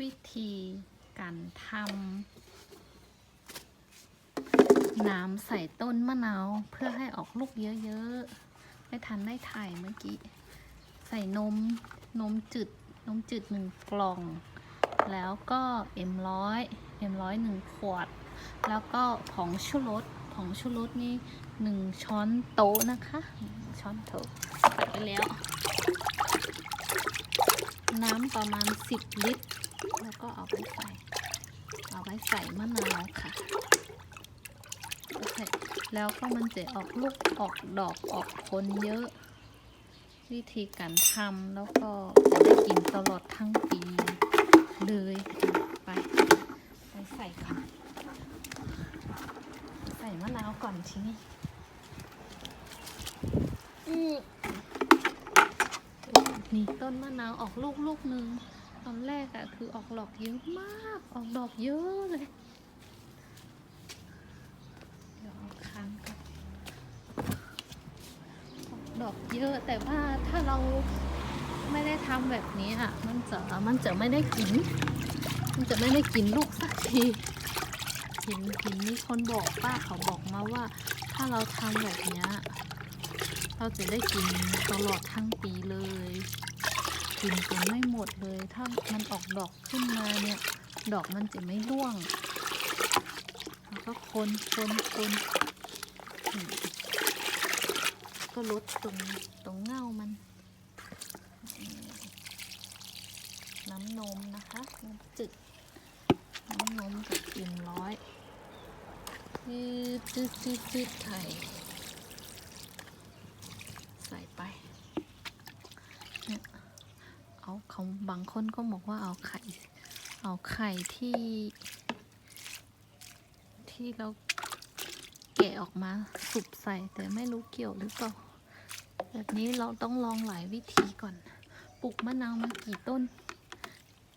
วิธีการทำน้ำใส่ต้นมะนาวเพื่อให้ออกลูกเยอะๆ ไม่ทันได้ถ่ายเมื่อกี้ ใส่นมนมจืดนมจืดหนึ่งกล่อง แล้วก็เอ็มร้อยเอ็มร้อยหนึ่งขวด แล้วก็ผงชูรสผงชูรสนี่หนึ่งช้อนโต๊ะนะคะ ช้อนโต๊ะใส่ไปแล้ว น้ำประมาณ 10 ลิตร แล้วก็เอาไปใส่ เอาไว้ใส่มะนาวค่ะโอเคแล้วก็มันจะออกลูกออกดอกออกผลเยอะ วิธีการทำแล้วก็จะได้กินตลอดทั้งปีเลยไปไปใส่ก่อนใส่มะนาวก่อนทีนี้อืมนี่ต้นมะนาวออกลูกลูกหนึ่ง ตอนแรกอะคือออกดอกเยอะมาก ออกดอกเยอะเลย เดี๋ยวเอาคันก่อนออกดอกเยอะแต่ว่าถ้าเราไม่ได้ทำแบบนี้อะมันจะมันจะไม่ได้กิน มันจะไม่ได้กินลูกสักทีเห็นเห็นมีคนบอกป้าเขาบอกมาว่า ถ้าเราทำแบบเนี้ยเราจะได้กินตลอดทั้งปีเลย กินจนไม่หมดเลย ถ้ามันออกดอกขึ้นมาเนี่ย ดอกมันจะไม่ร่วง แล้วก็คนคนคนก็ลดตรงตรงเง่ามัน น้ำนมนะคะน้ำจืดน้ำนมกับเอ็มร้อยจืดจืดจืดจืดไข่ใส่ไปเนี่ย เอาเขาบางคนก็บอกว่าเอาไข่ เอาไข่ที่ ที่เราแกะออกมาสุบใส่แต่ไม่รู้เกี่ยวหรือเปล่าแบบนี้เราต้องลองหลายวิธีก่อน ปลูกมะนาวมากี่ต้น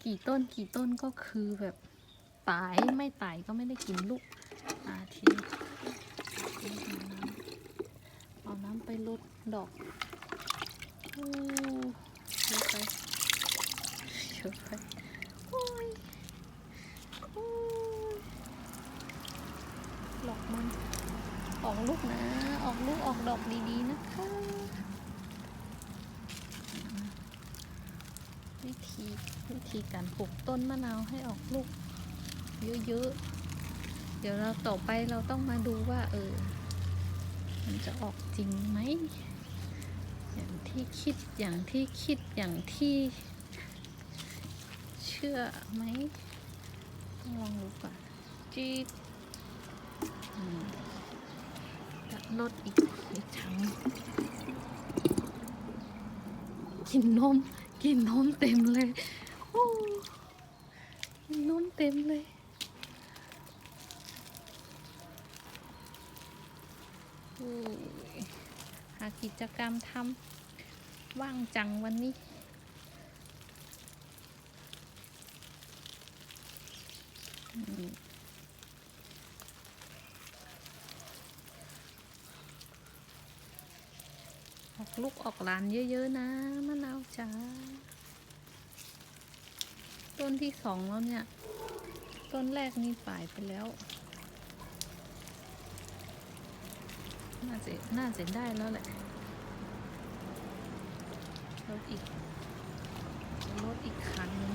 กี่ต้นกี่ต้นก็คือแบบตายไม่ตายก็ไม่ได้กินลูกอาทีเอาน้ำไปลดดอก โอ้เยอไป เยอะไปโอ้ยโอ้ยหลอกมัน ออกลูกนะ ออกลูกออกดอกดีๆนะคะ วิธีวิธีการปลูกต้นมะนาวให้ออกลูก เยอะๆ เดี๋ยวเราต่อไปเราต้องมาดูว่า เออ มันจะออกจริงไหมอย่างที่คิดอย่างที่คิดอย่างที่ ชื่อไหมลองดูก่อนจีดจะลดอีกอีกถังกินนมกินนมเต็มเลยโอ้กินนมเต็มเลยโอ้ยหากิจกรรมทำว่างจังวันนี้ อออกลูกออกหลานเยอะ ๆ นะมะนาวจ้าต้นที่สองแล้วเนี่ย ต้นแรกนี่ป่ายไปแล้ว น่าจะน่าจะได้แล้วแหละลดอีกลดอีกคันนึง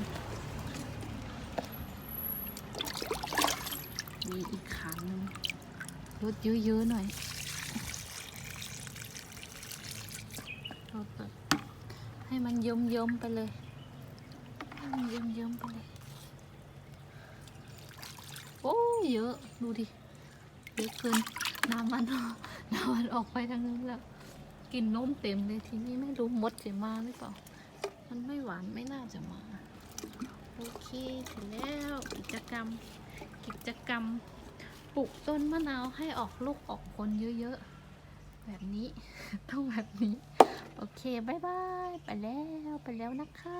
มีอีกคันนึง ลดเยอะๆหน่อยลดแบบให้มันยิ้มๆไปเลย ให้มันเยิ้มไปเลย โอ้เยอะ ดูดิ เยอะเกิน น้ำมันน้ำมันออกไปทางนั้นแล้ว กินนมเต็มเลยทีนี้ไม่รู้มดจะมาหรือเปล่า มันไม่หวานไม่น่าจะมา โอเคเสร็จแล้วกิจกรรม กิจกรรม ปลูกต้นมะนาวให้ออกลูกออกผลเยอะๆ แบบนี้ ต้องแบบนี้ โอเคบายบาย ไปแล้ว ไปแล้วนะคะ